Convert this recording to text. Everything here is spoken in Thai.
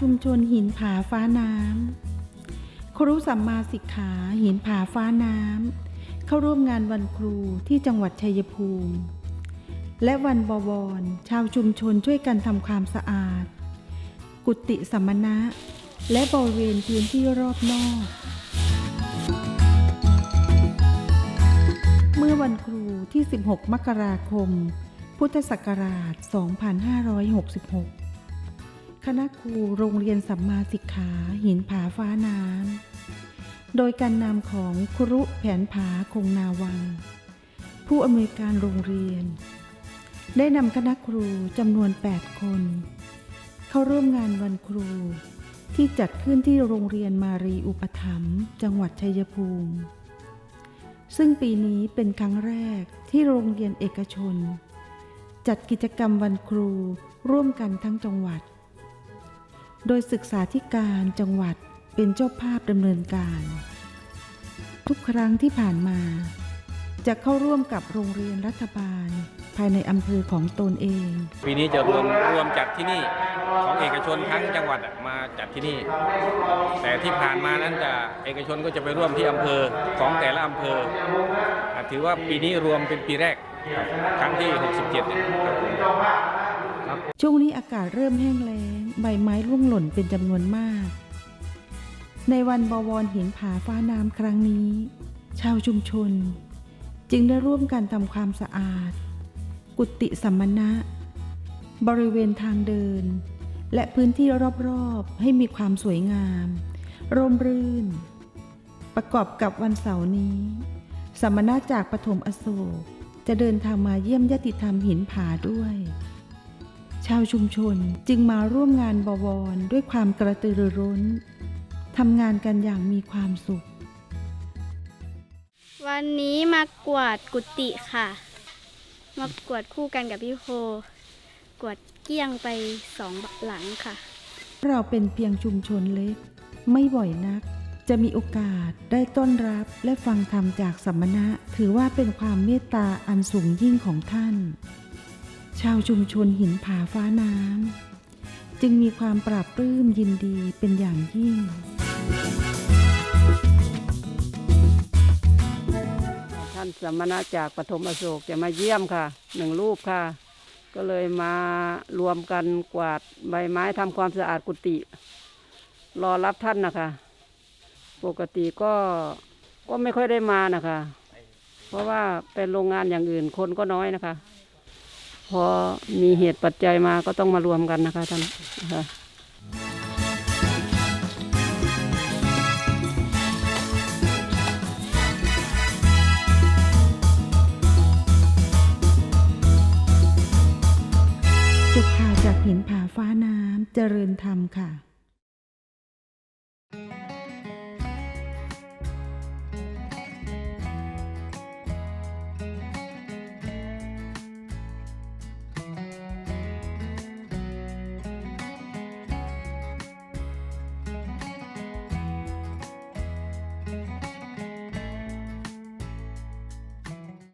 ชุมชนหินผาฟ้าน้ำครูสัมมาสิกขาหินผาฟ้าน้ำเข้าร่วมงานวันครูที่จังหวัดชัยภูมิ และวันบวร ชาวชุมชนช่วยกันทำความสะอาด กุฏิสัมมณะ และบริเวณพื้นที่รอบนอก เมื่อวันครูที่ 16 มกราคม พุทธศักราช 2566 คณะครูโรงเรียนสัมมาสิกขาหินผาฟ้าน้ำ โดยการนำของครุแผนผาคงนาวัง ผู้อำนวยการโรงเรียน ได้นำคณะครูจำนวน 8 คน เข้าร่วมงานวันครู ที่จัดขึ้นที่โรงเรียนมารีอุปถัมภ์จังหวัดชัยภูมิ ซึ่งปีนี้เป็นครั้งแรกที่โรงเรียนเอกชน จัดกิจกรรมวันครูร่วมกันทั้งจังหวัด โดยศึกษาธิการจังหวัดเป็นเจ้าภาพดำเนินการ ทุกครั้งที่ผ่านมา จะเข้าร่วมกับโรงเรียนรัฐบาล ภายในอำเภอของตนเอง ปีนี้จะรวมรวมจัดที่นี่ของเอกชนทั้งจังหวัดมาจัดที่นี่ แต่ที่ผ่านมานั้นจะเอกชนก็จะไปร่วมที่อำเภอของแต่ละอำเภอ ถือว่าปีนี้รวมเป็นปีแรกครั้งที่ 67เนี่ย ช่วงนี้อากาศเริ่มแห้งแล้ง ใบไม้ร่วงหล่นเป็นจำนวนมาก ในวันบวรหินผาฟ้าน้ำครั้งนี้ ชาวชุมชน จึงได้ร่วมกันทำความสะอาด กุฏิสัมมณะบริเวณทางเดิน และพื้นที่รอบๆ ให้มีความสวยงาม ร่มรื่น ประกอบกับวันเสาร์นี้สัมมณะจากปฐมอโศกจะเดินทางมาเยี่ยมญาติธรรมหินผาด้วย ชาวชุมชนจึงมาร่วมงานบวรด้วยความกระตือรือร้นทำงานกันอย่างมีความสุข วันนี้มากวาดกุฏิค่ะ มากวาดคู่กันกับพี่โพกวาดเกลี้ยงไปสองหลังค่ะ เราเป็นเพียงชุมชนเล็ก ไม่บ่อยนัก จะมีโอกาสได้ต้อนรับและฟังธรรมจากสัมมณะ ถือว่าเป็นความเมตตาอันสูงยิ่งของท่าน ชาวชุมชนหินผาฟ้าน้ำจึงมีความปราบปลื้มยินดีเป็นอย่างยิ่ง ท่านสมณะจากปฐมอโศกจะมาเยี่ยมค่ะหนึ่งรูปค่ะ ก็เลยมารวมกันกวาดใบไม้ทำความสะอาดกุฏิรอรับท่านนะคะ ปกติก็ก็ไม่ค่อยได้มานะคะ เพราะว่าเป็นโรงงานอย่างอื่นคนก็น้อยนะคะ พอมีเหตุปัจจัยมาก็ต้องมารวมกันนะคะท่านนะคะจุกข่าวจากหินผาฟ้าน้ำเจริญธรรมค่ะ